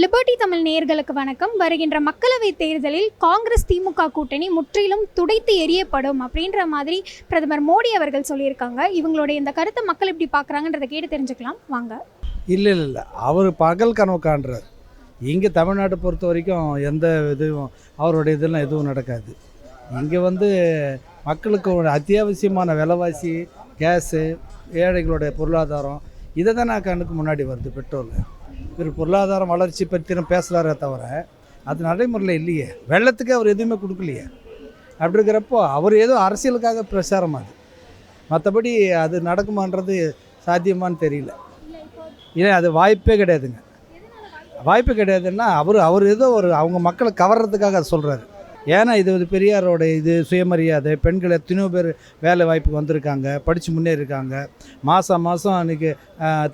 Liberty Tamil நேயர்களுக்கு வணக்கம். வருகின்ற மக்களவைத் தேர்தலில் காங்கிரஸ் திமுக கூட்டணி முற்றிலும் துடைத்து எரியப்படும் அப்படின்ற மாதிரி பிரதமர் மோடி அவர்கள் சொல்லியிருக்காங்க. இவங்களுடைய இந்த கருத்தை மக்கள் எப்படி பார்க்குறாங்கன்றதை கேட்டு தெரிஞ்சுக்கலாம். வாங்க. இல்லை இல்லை இல்லை. அவர் பகல் கனவு காண்றார். இங்கே தமிழ்நாட்டை பொறுத்த வரைக்கும் எந்த இதுவும் அவருடைய இதெல்லாம் எதுவும் நடக்காது. இங்கே வந்து மக்களுக்கு ஒரு அத்தியாவசியமான விலைவாசி கேஸு ஏழைகளுடைய பொருளாதாரம் இதை தான் நான் கண்ணுக்கு முன்னாடி வருது பெட்ரோல். இவர் பொருளாதாரம் வளர்ச்சி பற்றின பேசுகிறாரே தவிர அது நடைமுறையில் இல்லையே. வெள்ளத்துக்கு அவர் எதுவுமே கொடுக்கலையே. அப்படி இருக்கிறப்போ அவர் ஏதோ அரசியலுக்காக பிரச்சாரம் அது. மற்றபடி அது நடக்குமான்றது சாத்தியமான்னு தெரியல. இல்லை அது வாய்ப்பே கிடையாதுங்க. வாய்ப்பு கிடையாதுன்னா அவர் அவர் ஏதோ ஒரு அவங்க மக்களை கவர்றதுக்காக அதை சொல்கிறாரு ஏன்னா இது ஒரு பெரியாரோட இது சுயமரியாதை. பெண்கள் எத்தனையோ பேர் வேலை வாய்ப்புக்கு வந்திருக்காங்க படித்து முன்னேறிருக்காங்க மாதம் மாதம் அன்றைக்கி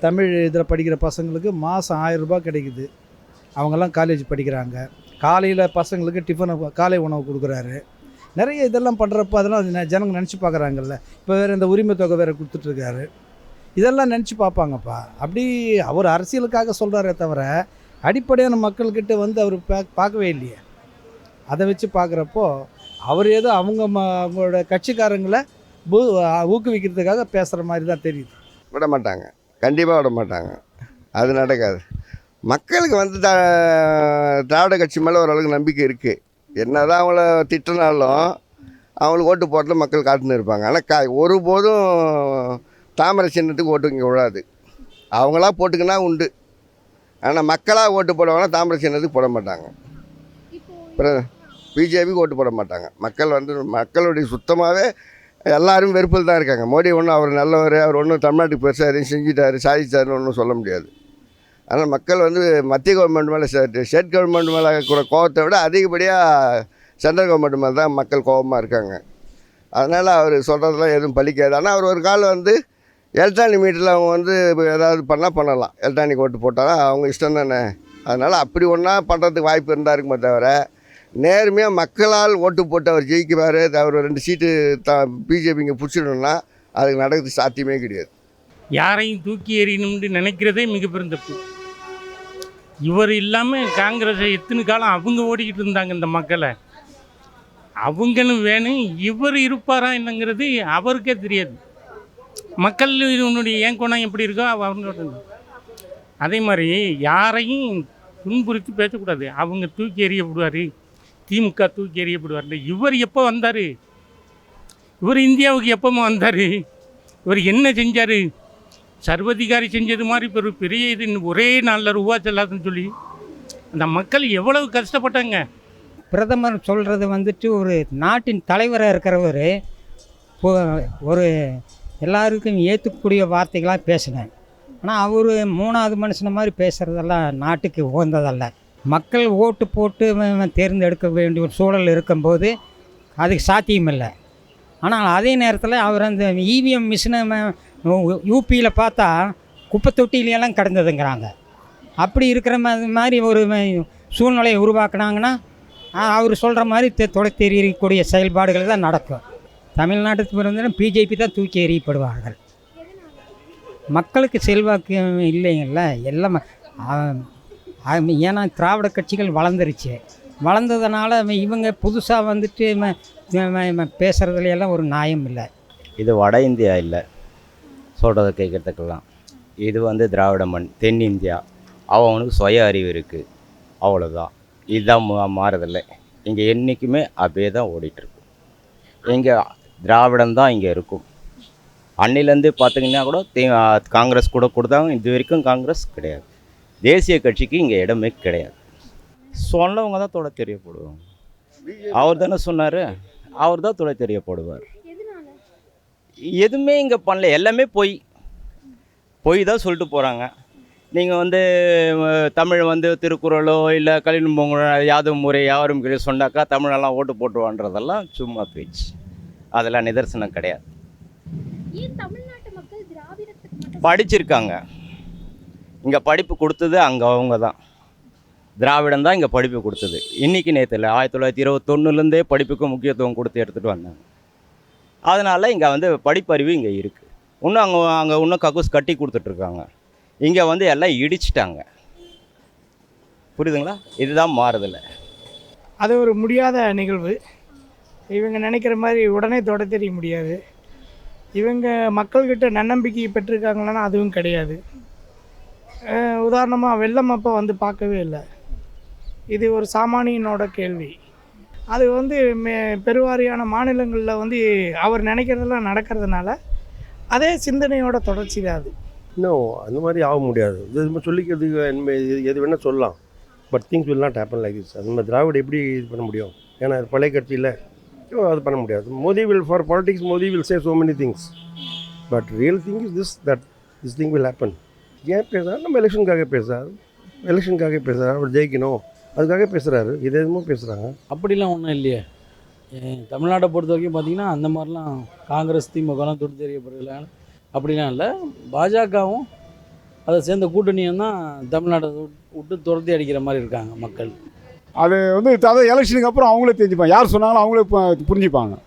தமிழ் இதில் படிக்கிற பசங்களுக்கு மாதம் ஆயிரம் ரூபாய் கிடைக்குது. அவங்கெல்லாம் காலேஜ் படிக்கிறாங்க. காலையில் பசங்களுக்கு டிஃபனை காலை உணவு கொடுக்குறாரு. நிறைய இதெல்லாம் பண்ணுறப்ப அதெல்லாம் ஜனங்கள் ஜனங்க நினச்சி பார்க்குறாங்கல்ல. இப்போ வேறு இந்த உரிமை தொகை வேறு கொடுத்துட்ருக்காரு. இதெல்லாம் நினச்சி பார்ப்பாங்கப்பா. அப்படி அவர் அரசியலுக்காக சொல்கிறாரே தவிர அடிப்படையான மக்கள்கிட்ட வந்து அவர் பா பார்க்கவே இல்லையே. அதை வச்சு பார்க்குறப்போ அவர் ஏதோ அவங்க ம அவங்களோட கட்சிக்காரங்களை ஊக்குவிக்கிறதுக்காக பேசுகிற மாதிரி தான் தெரியுது. விட மாட்டாங்க கண்டிப்பாக விட மாட்டாங்க அது நடக்காது. மக்களுக்கு வந்து த திராவிட கட்சி மேலே ஓரளவுக்கு நம்பிக்கை இருக்குது என்னதான் அவங்கள திட்டினாலும் அவங்களுக்கு ஓட்டு போடுறதுல மக்கள் காத்துன்னு இருப்பாங்க. ஆனால் கா ஒருபோதும் தாமரை சின்னத்துக்கு ஓட்டு இங்கே விழாது அவங்களா போட்டுக்கினா உண்டு. ஆனால் மக்களாக ஓட்டு போடுவாங்கன்னா தாமரை சின்னத்துக்கு போட மாட்டாங்க. அப்புறம் பிஜேபிக்கு ஓட்டு போட மாட்டாங்க. மக்கள் வந்து மக்களுடைய சுத்தமாகவே எல்லாரும் வெறுப்பில் தான் இருக்காங்க. மோடி ஒன்றும் அவர் நல்லவர் அவர் ஒன்றும் தமிழ்நாட்டுக்கு பெருசாக எதையும் செஞ்சிட்டாரு சாதிச்சாருன்னு ஒன்றும் சொல்ல முடியாது. ஆனால் மக்கள் வந்து மத்திய கவர்மெண்ட் மேலே ஸ்டேட் கவர்மெண்ட் மேலே கூட கோவத்தை விட அதிகப்படியாக சென்ட்ரல் கவர்மெண்ட் மேலே தான் மக்கள் கோபமாக இருக்காங்க. அதனால் அவர் சொல்கிறதெல்லாம் எதுவும் பலிக்காது ஆனால் அவர் ஒரு காலம் வந்து எலக்ட்ரானிக் மீட்டரில் அவங்க வந்து ஏதாவது பண்ணால் பண்ணலாம். எலக்ட்ரானிக் ஓட்டு போட்டால் அவங்க இஷ்டம் தானே. அதனால் அப்படி ஒன்றா பண்ணுறதுக்கு வாய்ப்பு இருந்தால் இருக்குமே தவிர நேர்மையாக மக்களால் ஓட்டு போட்டு அவர் ஜெயிக்குவார் அவர் ரெண்டு சீட்டு த பிஜேபி இங்கே பிடிச்சிடணும்னா அதுக்கு நடக்கிறது சாத்தியமே கிடையாது. யாரையும் தூக்கி எறியணும்னு நினைக்கிறதே மிகப்பெரும் தப்பு. இவர் இல்லாமல் காங்கிரஸை எத்தனை காலம் அவங்க ஓடிக்கிட்டு இருந்தாங்க இந்த மக்களை. அவங்களும் வேணும் இவர் இருப்பாரா என்னங்கிறது அவருக்கே தெரியாது. மக்கள் இதனுடைய ஏன் குணம் எப்படி இருக்கோ அவங்களோட அதே மாதிரி யாரையும் துன்புறுத்தி பேசக்கூடாது. அவங்க தூக்கி எறியப்படுவார். திமுக தூக்கி எறியப்படுவார் இவர் எப்போ வந்தார்? இவர் இந்தியாவுக்கு எப்போமா வந்தார்? இவர் என்ன செஞ்சார்? சர்வதிகாரி செஞ்சது மாதிரி இப்போ பெரிய இது ஒரே நாளில் ரூபா செல்லாதுன்னு சொல்லி அந்த மக்கள் எவ்வளவு கஷ்டப்பட்டாங்க. பிரதமர் சொல்கிறது வந்துட்டு ஒரு நாட்டின் தலைவராக இருக்கிறவர் ஒரு எல்லாருக்கும் ஏற்றுக்கூடிய வார்த்தைகளாக பேசினேன். ஆனால் அவர் மூணாவது மனுஷன மாதிரி பேசுகிறதெல்லாம் நாட்டுக்கு உகந்ததல்ல. மக்கள் ஓட்டு போட்டு தேர்ந்தெடுக்க வேண்டிய ஒரு சூழல் இருக்கும்போது அதுக்கு சாத்தியமில்லை. ஆனால் அதே நேரத்தில் அவர் அந்த இவிஎம் மிஷினை யூபியில் பார்த்தா குப்பை தொட்டிலையெல்லாம் கிடந்ததுங்கிறாங்க. அப்படி இருக்கிற மாதிரி ஒரு சூழ்நிலையை உருவாக்குனாங்கன்னா அவர் சொல்கிற மாதிரி தொலை தெரியக்கூடிய செயல்பாடுகள் தான் நடக்கும். தமிழ்நாட்டுக்கு பிறந்த பிஜேபி தான் தூக்கி எறியப்படுவார்கள். மக்களுக்கு செல்வாக்கு இல்லைங்கள்ல எல்லாம் ஏன்னா திராவிட கட்சிகள் வளர்ந்துருச்சு. வளர்ந்ததுனால இவங்க புதுசாக வந்துட்டு ம- எல்லாம் ஒரு நியாயம் இல்லை. இது வட இந்தியா இல்லை. சொல்கிறத கேட்குறதுக்கெல்லாம். இது வந்து திராவிட மண் தென்னிந்தியா அவனுக்கு சுய அறிவு இருக்குது அவ்வளோதான் இதுதான் மா- மாறுதில்லை இங்கே என்றைக்குமே அப்படியே தான் ஓடிட்டுருக்கு. இங்கே திராவிடம் தான் இங்கே இருக்கும். அன்னிலேருந்து பார்த்தீங்கன்னா கூட தே காங்கிரஸ் கூட கொடுத்தாங்க. இது வரைக்கும் காங்கிரஸ் கிடையாது. தேசிய கட்சிக்கு இங்கே இடமே கிடையாது. சொன்னவங்க தான் தொட தெரியப்படுவாங்க. அவர் தானே சொன்னார்? அவர் தான் தொலை தெரியப்படுவார். எதுவுமே இங்கே பண்ணல. எல்லாமே பொய். பொய் தான் சொல்லிட்டு போகிறாங்க நீங்கள் வந்து தமிழ் வந்து திருக்குறளோ இல்லை கலின் பொங்கலோ யாதும் முறை யாரும் கிடையாது சொன்னாக்கா தமிழெல்லாம் ஓட்டு போட்டுவான்றதெல்லாம் சும்மா பேச்சு. அதெல்லாம் நிதர்சனம் கிடையாது. ஏன் தமிழ்நாட்டு மக்கள் திராவிடத்துக்கு மட்டும் படிச்சிருக்காங்க. இங்கே படிப்பு கொடுத்தது அங்கே அவங்க தான் திராவிடம் தான் இங்கே படிப்பு கொடுத்தது. இன்றைக்கி நேற்று இல்லை ஆயிரத்தி தொள்ளாயிரத்தி இருபத்தொன்னுலேருந்தே படிப்புக்கு முக்கியத்துவம் கொடுத்து எடுத்துகிட்டு வந்தாங்க. அதனால் இங்கே வந்து படிப்பறிவு இங்கே இருக்குது இன்னும் அங்கே அங்கே இன்னும் கக்கூஸ் கட்டி கொடுத்துட்ருக்காங்க. இங்கே வந்து எல்லாம் இடிச்சிட்டாங்க. புரியுதுங்களா? இதுதான் மாறுதல். அது ஒரு முடியாத நிகழ்வு. இவங்க நினைக்கிற மாதிரி உடனே தொட தெரிய முடியாது. இவங்க மக்கள்கிட்ட நன்னம்பிக்கை பெற்றிருக்காங்களான்னா அதுவும் கிடையாது. உதாரணமாக வெள்ளம் அப்போ வந்து பார்க்கவே இல்லை. இது ஒரு சாமானியனோட கேள்வி. அது வந்து மே பெருவாரியான மாநிலங்களில் வந்து அவர் நினைக்கிறதெல்லாம் நடக்கிறதுனால அதே சிந்தனையோட தொடர்ச்சி தான் அது. இன்னும் அந்த மாதிரி ஆக முடியாது. இது நம்ம சொல்லிக்கிறதுக்கு எது- எது வேணால் சொல்லலாம். But things will not happen like this அது மாதிரி திராவிட எப்படி இது பண்ண முடியும்? ஏன்னா அது பழைய கட்சியில் அது பண்ண முடியாது. Modi will for politics Modi will say so many things but real thing is this that this thing will happen ஏன் பேசுறாரு? நம்ம எலெக்ஷனுக்காக பேசுறாரு. எலெக்ஷனுக்காக பேசுறாரு. அவர் ஜெயிக்கணும். அதுக்காக பேசுகிறாரு இது எதுமோ பேசுகிறாங்க அப்படிலாம் ஒன்றும் இல்லையே. தமிழ்நாட்டை பொறுத்த வரைக்கும் பார்த்தீங்கன்னா அந்த மாதிரிலாம் காங்கிரஸ் திமுகலாம் தொட்டு தெரியப்படுறதுல அப்படிலாம் இல்லை. பாஜகவும் அதை சேர்ந்த கூட்டணியும் தான் தமிழ்நாட்டை விட்டு- துரத்தி அடிக்கிற மாதிரி இருக்காங்க மக்கள். அது வந்து அதாவது எலெக்ஷனுக்கு அப்புறம் அவங்களே தெரிஞ்சுப்பாங்க. யார் சொன்னாலும் அவங்களே புரிஞ்சுப்பாங்க.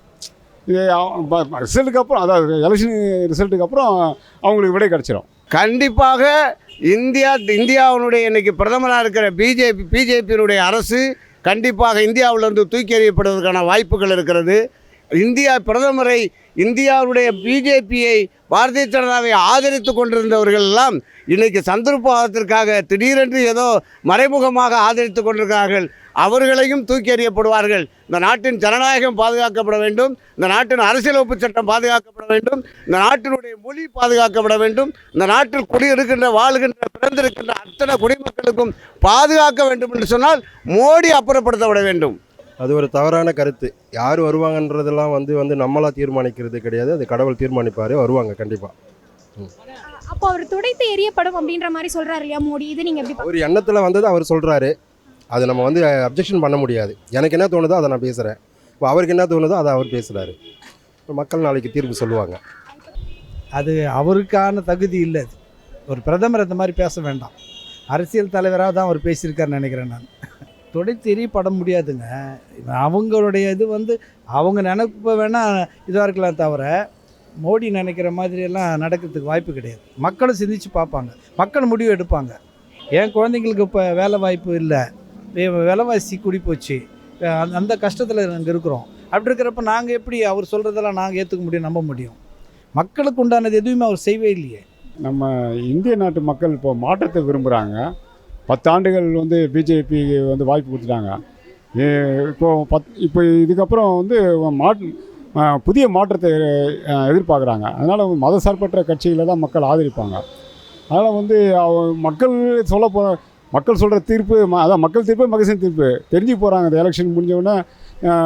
இது ரிசல்ட்டுக்கு அப்புறம் அதாவது எலெக்ஷன் ரிசல்ட்டுக்கு அப்புறம் அவங்களுக்கு விடை கிடச்சிரும். கண்டிப்பாக இந்தியா இந்தியாவினுடைய இன்னைக்கு பிரதமராக இருக்கிற பிஜேபி பிஜேபியினுடைய அரசு கண்டிப்பாக இந்தியாவிலிருந்து தூக்கி எறியப்படுவதற்கான வாய்ப்புகள் இருக்கிறது. இந்தியா பிரதமரை இந்தியாவுடைய பிஜேபியை பாரதிய ஜனதாவை ஆதரித்து கொண்டிருந்தவர்கள் எல்லாம் இன்றைக்கு சந்தர்ப்பத்திற்காக திடீரென்று ஏதோ மறைமுகமாக ஆதரித்து கொண்டிருக்கிறார்கள். அவர்களையும் தூக்கி எறியப்படுவார்கள். இந்த நாட்டின் ஜனநாயகம் பாதுகாக்கப்பட வேண்டும். இந்த நாட்டின் அரசியலமைப்பு சட்டம் பாதுகாக்கப்பட வேண்டும். இந்த நாட்டினுடைய மொழி பாதுகாக்கப்பட வேண்டும். இந்த நாட்டில் குடியிருக்கின்ற வாழ்கின்ற பிறந்திருக்கின்ற அத்தனை குடிமக்களுக்கும் பாதுகாக்க வேண்டும் என்று சொன்னால் மோடி அப்புறப்படுத்தப்பட வேண்டும். அது ஒரு தவறான கருத்து. யார் வருவாங்கன்றதெல்லாம் வந்து வந்து நம்மளாக தீர்மானிக்கிறது கிடையாது. அது கடவுள் தீர்மானிப்பார் வருவாங்க கண்டிப்பாக அப்போ அவர் துடைத்து எரியப்படும் அப்படின்ற மாதிரி சொல்றாரு இல்லையா மோடி? இது நீங்க எப்படி அவர் எண்ணத்தில் வந்தது அவர் சொல்கிறாரு அது நம்ம வந்து அப்ஜெக்ஷன் பண்ண முடியாது. எனக்கு என்ன தோணுதோ அதை நான் பேசுகிறேன் இப்போ அவருக்கு என்ன தோணுதோ அதை அவர் பேசுகிறாரு மக்கள் நாளைக்கு தீர்ப்பு சொல்லுவாங்க. அது அவருக்கான தகுதி இல்லை ஒரு பிரதமர் இந்த மாதிரி பேச வேண்டாம். அரசியல் தலைவராக தான் அவர் பேசியிருக்காருன்னு நினைக்கிறேன் நான். தொடைத்தெறி படம் முடியாதுங்க. அவங்களுடைய இது வந்து அவங்க நினைப்ப வேணால் இதாக இருக்கலாம் தவிர மோடி நினைக்கிற மாதிரியெல்லாம் நடக்கிறதுக்கு வாய்ப்பு கிடையாது. மக்களும் சிந்தித்து பார்ப்பாங்க. மக்கள் முடிவு எடுப்பாங்க. என் குழந்தைங்களுக்கு இப்போ வேலை வாய்ப்பு இல்லை. விலைவாசி கூடி போச்சு. அந்த- அந்த கஷ்டத்தில் நாங்கள் இருக்கிறோம். அப்படி இருக்கிறப்ப நாங்கள் எப்படி அவர் சொல்கிறதெல்லாம் நாங்கள் ஏற்றுக்க முடியும் நம்ப முடியும்? மக்களுக்கு உண்டானது எதுவுமே அவர் செய்வே இல்லையே. நம்ம இந்திய நாட்டு மக்கள் இப்போ மாற்றத்தை விரும்புகிறாங்க பத்தாண்டுகள் வந்து பிஜேபி வந்து வாய்ப்பு கொடுத்துட்டாங்க. இப்போ பத் இப்போ இதுக்கப்புறம் வந்து மாட் புதிய மாற்றத்தை எதிர்பார்க்குறாங்க. அதனால் மதசார்பற்ற கட்சிகளை தான் மக்கள் ஆதரிப்பாங்க. அதனால் வந்து அவ- மக்கள் சொல்ல போ மக்கள் சொல்கிற தீர்ப்பு ம- அதான் மக்கள் தீர்ப்பு மகசின் தீர்ப்பு. தெரிஞ்சு போகிறாங்க இந்த எலெக்ஷன் முடிஞ்சவுடனே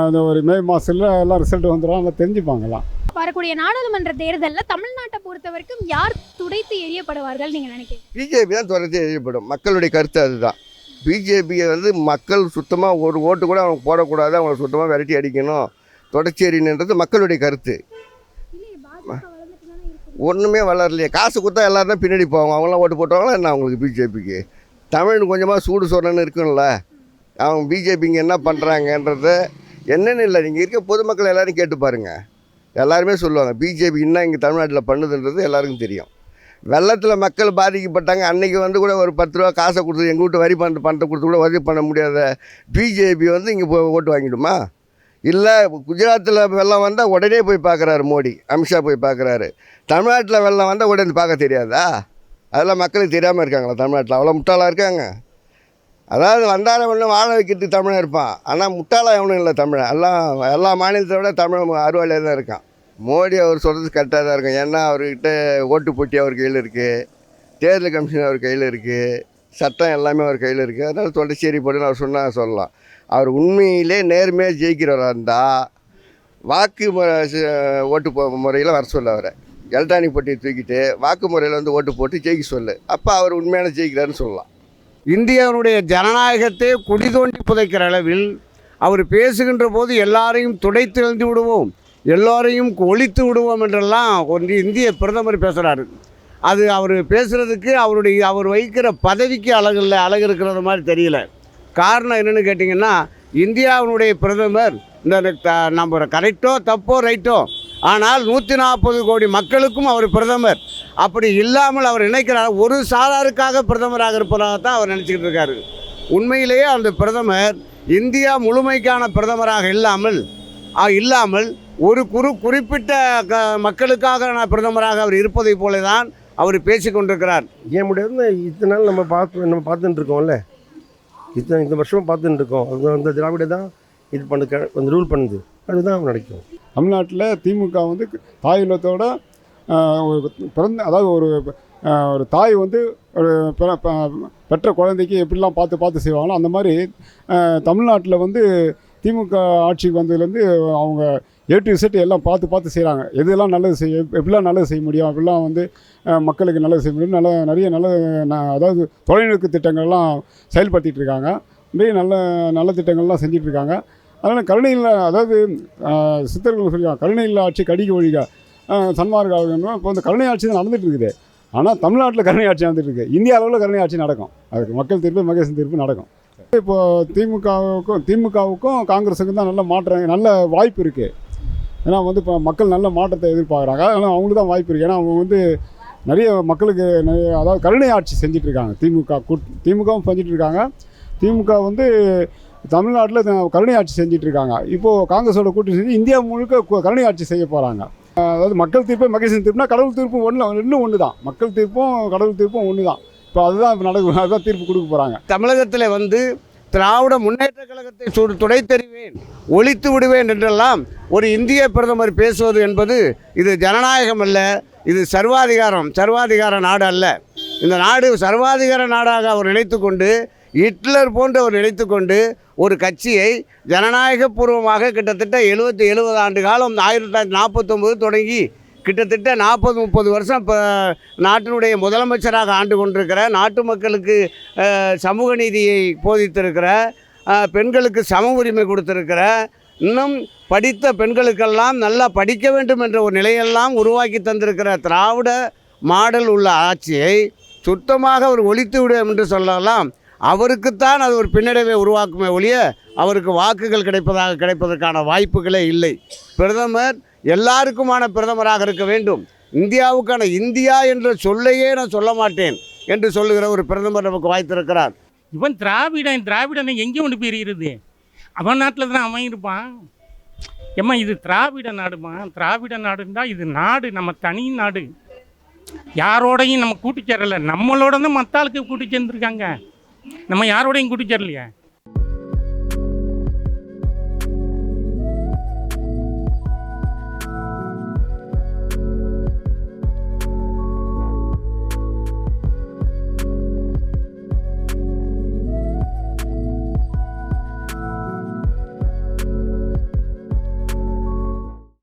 இந்த ஒரு மே மாதத்தில் எல்லாம் ரிசல்ட் வந்துடும் எல்லாம் தெரிஞ்சுப்பாங்கலாம் வரக்கூடிய நாடாளுமன்ற தேர்தலில் தமிழ்நாட்டை பொறுத்த வரைக்கும் யார் துடைத்து எரியப்படுவார்கள் நீங்கள் நினைக்கிறீங்க? பிஜேபி தான் துடைத்து எரியப்படும் மக்களுடைய கருத்து அதுதான். பிஜேபியை வந்து மக்கள் சுத்தமாக ஒரு ஓட்டு கூட அவங்க போடக்கூடாது. அவங்களை சுத்தமாக விரட்டி அடிக்கணும். தொடர்ச்சி எறியணுன்றது மக்களுடைய கருத்து. ஒன்றுமே வளரலையே. காசு கொடுத்தா எல்லோரும் தான் பின்னாடி போவாங்க. அவங்களாம் ஓட்டு போட்டவங்களா என்ன அவங்களுக்கு பிஜேபிக்கு தமிழ் கொஞ்சமாக சூடு சொரன்னு இருக்கும்ல. அவங்க பிஜேபிங்க என்ன பண்ணுறாங்கன்றத என்னென்னு இல்லை. நீங்கள் இருக்க பொதுமக்கள் எல்லோரும் கேட்டு பாருங்கள் எல்லாருமே சொல்லுவாங்க பிஜேபி இன்னும் இங்கே தமிழ்நாட்டில் பண்ணுதுன்றது எல்லாருக்கும் தெரியும். வெள்ளத்தில் மக்கள் பாதிக்கப்பட்டாங்க அன்றைக்கி வந்து கூட ஒரு பத்து ரூபா காசை கொடுத்து எங்கள் வீட்டு வரி பணத்தை பணத்தை கொடுத்து கூட உதவி பண்ண முடியாத பிஜேபி வந்து இங்கே போய் ஓட்டு வாங்கிடுமா? இல்லை குஜராத்தில் வெள்ளம் வந்தால் உடனே போய் பார்க்குறாரு மோடி அமித்ஷா போய் பார்க்குறாரு தமிழ்நாட்டில் வெள்ளம் வந்தால் உடனே பார்க்க தெரியாதா? அதெல்லாம் மக்களுக்கு தெரியாமல் இருக்காங்களா தமிழ்நாட்டில்? அவ்வளோ முட்டாளாக இருக்காங்க. அதாவது வந்தாலும் ஒன்று வாழ வைக்கிறதுக்கு தமிழன் இருப்பான். ஆனால் முட்டாளாக எவனும் இல்லை தமிழன். எல்லாம் எல்லா மாநிலத்தை விட தமிழ் அறுவாளியாக தான் இருக்கான். மோடி அவர் சொல்கிறது கரெக்டாக தான் இருக்கும். ஏன்னா அவர்கிட்ட ஓட்டு போட்டி அவர் கையில் இருக்குது தேர்தல் கமிஷன் அவர் கையில் இருக்குது சட்டம் எல்லாமே அவர் கையில் இருக்குது அதனால் தொண்டைச்சேரி போட்டுன்னு அவர் சொன்னால் சொல்லலாம். அவர் உண்மையிலே நேர்மையாக ஜெயிக்கிறவராக இருந்தால் வாக்கு ஓட்டு போ முறையில் வர சொல்ல அவரை. எலக்ட்ரானிக் போட்டியை தூக்கிட்டு வாக்கு முறையில் வந்து ஓட்டு போட்டு ஜெயிக்க சொல்லு. அப்போ அவர் உண்மையான ஜெயிக்கிறாருன்னு சொல்லலாம். இந்தியாவுடைய ஜனநாயகத்தை குடி தோண்டி புதைக்கிற அளவில் அவர் பேசுகின்ற போது எல்லாரையும் துடைத்து எழுந்து விடுவோம் எல்லோரையும் ஒழித்து விடுவோம் என்றெல்லாம் ஒன்று இந்திய பிரதமர் பேசுகிறாரு அது அவர் பேசுகிறதுக்கு அவருடைய அவர் வைக்கிற பதவிக்கு அழகு இல்லை அழகு இருக்கிறது மாதிரி தெரியல. காரணம் என்னென்னு கேட்டிங்கன்னா இந்தியாவினுடைய பிரதமர் இந்த நம்ம கரெக்டோ தப்போ ரைட்டோ ஆனால் நூற்றி நாற்பது கோடி மக்களுக்கும் அவர் பிரதமர். அப்படி இல்லாமல் அவர் நினைக்கிறார் ஒரு சாராருக்காக பிரதமராக இருப்பதாக தான் அவர் நினச்சிக்கிட்டு இருக்காரு. உண்மையிலேயே அந்த பிரதமர் இந்தியா முழுமைக்கான பிரதமராக இல்லாமல் இல்லாமல் ஒரு குறு குறிப்பிட்ட க மக்களுக்காக நான் பிரதமராக அவர் இருப்பதைப் போல தான் அவர் பேசி கொண்டிருக்கிறார். ஏன் முடியாதுன்னு இத்தனை நாள் நம்ம பார்த்து நம்ம பார்த்துட்டு இருக்கோம்ல. இத்தனை இந்த வருஷமாக பார்த்துட்டு இருக்கோம். அது அந்த திராவிட தான் இது பண்ணு அந்த ரூல் பண்ணுது. அதுதான் நடக்கும். தமிழ்நாட்டில் திமுக வந்து தாயுள்ளத்தோட ஒரு பிறந்த அதாவது ஒரு ஒரு தாய் வந்து ஒரு பெற்ற குழந்தைக்கு எப்படிலாம் பார்த்து பார்த்து செய்வாங்களோ அந்த மாதிரி தமிழ்நாட்டில் வந்து திமுக ஆட்சிக்கு வந்ததுலேருந்து அவங்க ஏ டு செட் எல்லாம் பார்த்து பார்த்து செய்கிறாங்க எதெல்லாம் நல்லது செய்ய எப்படிலாம் நல்லது செய்ய முடியும் அப்படிலாம் வந்து மக்களுக்கு நல்லது செய்ய முடியும் நல்ல நிறைய நல்ல ந- அதாவது தொலைநோக்கு திட்டங்கள்லாம் செயல்படுத்திகிட்டு இருக்காங்க. நிறைய நல்ல நல்ல திட்டங்கள்லாம் செஞ்சுட்டு அதனால் அதனால் கருணையில் அதாவது சித்தர்கள் சொல்லுவாங்க கருணையில் ஆட்சி கடிக்க ஒழிக. சன்மார்க்க இப்போ இந்த கருணை ஆட்சி தான் நடந்துகிட்டு இருக்குது. ஆனால் தமிழ்நாட்டில் கருணை ஆட்சி நடந்துட்டு இருக்குது இந்திய அளவில் கருணை ஆட்சி நடக்கும். அதுக்கு மக்கள் தீர்ப்பு மகேசன் தீர்ப்பு நடக்கும். இப்போ திமுகவுக்கும் திமுகவுக்கும் காங்கிரஸுக்கும் தான் நல்ல மாற்றம் நல்ல வாய்ப்பு இருக்குது ஏன்னா வந்து இப்போ மக்கள் நல்ல மாற்றத்தை எதிர்பார்க்குறாங்க. அதனால் அவங்களுக்கு தான் வாய்ப்பு இருக்குது ஏன்னா அவங்க வந்து நிறைய மக்களுக்கு நிறைய அதாவது கருணை ஆட்சி செஞ்சிட்ருக்காங்க திமுக கூட் திமுகவும் செஞ்சிட்ருக்காங்க திமுக வந்து தமிழ்நாட்டில் கருணை ஆட்சி செஞ்சுட்டு இருக்காங்க இப்போது காங்கிரஸோட கூட்டணி செஞ்சு இந்தியா முழுக்க கருணை ஆட்சி செய்ய போகிறாங்க அதாவது மக்கள் தீர்ப்பு மகேசன் தீர்ப்புனா கடவுள் தீர்ப்பு ஒன்று இன்னும் ஒன்று தான். மக்கள் தீர்ப்பும் கடவுள் தீர்ப்பும் ஒன்று தான். இப்போ அதுதான் இப்போ நடக்கும் அதுதான் தீர்ப்பு கொடுக்க போகிறாங்க தமிழகத்தில் வந்து திராவிட முன்னேற்ற கழகத்தை சுற் துணை தெரிவேன் ஒழித்து விடுவேன் என்றெல்லாம் ஒரு இந்திய பிரதமர் பேசுவது என்பது இது ஜனநாயகம் அல்ல இது சர்வாதிகாரம் சர்வாதிகார நாடு அல்ல. இந்த நாடு சர்வாதிகார நாடாக அவர் நினைத்து கொண்டு ஹிட்லர் போன்றவர் நினைத்து கொண்டு ஒரு கட்சியை ஜனநாயகபூர்வமாக கிட்டத்தட்ட எழுபத்தி எழுபது ஆண்டு காலம் ஆயிரத்தி தொள்ளாயிரத்தி நாற்பத்தொம்பது தொடங்கி கிட்டத்தட்ட நாற்பது முப்பது வருஷம் இப்போ நாட்டினுடைய முதலமைச்சராக ஆண்டு கொண்டிருக்கிற நாட்டு மக்களுக்கு சமூக நீதியை போதித்திருக்கிற பெண்களுக்கு சம உரிமை கொடுத்திருக்கிற இன்னும் படித்த பெண்களுக்கெல்லாம் நல்லா படிக்க வேண்டும் என்ற ஒரு நிலையெல்லாம் உருவாக்கி தந்திருக்கிற திராவிட மாடல் உள்ள ஆட்சியை சுத்தமாக அவர் ஒழித்து விடும் என்று சொல்லலாம். அவருக்குத்தான் அது ஒரு பின்னடைவை உருவாக்குமே ஒழிய அவருக்கு வாக்குகள் கிடைப்பதாக கிடைப்பதற்கான வாய்ப்புகளே இல்லை. பிரதமர் எல்லாருக்குமான பிரதமராக இருக்க வேண்டும். இந்தியாவுக்கான இந்தியா என்ற சொல்லையே நான் சொல்ல மாட்டேன் என்று சொல்லுகிற ஒரு பிரதமர் நமக்கு வாய்த்திருக்கிறார். இவன் திராவிடன் திராவிடனை எங்கே கொண்டு போயிருக்கிறது அவன் நாட்டில் தான் அவன் இருப்பான். ஏம்மா இது திராவிட நாடுமா? திராவிட நாடுன்னா இது நாடு நம்ம தனி நாடு. யாரோடையும் நம்ம கூட்டி சேரலை நம்மளோட தான் மற்ற ஆளுக்கு கூட்டி சேர்ந்துருக்காங்க. நம்ம யாரோடையும் கூட்டி சேரலையே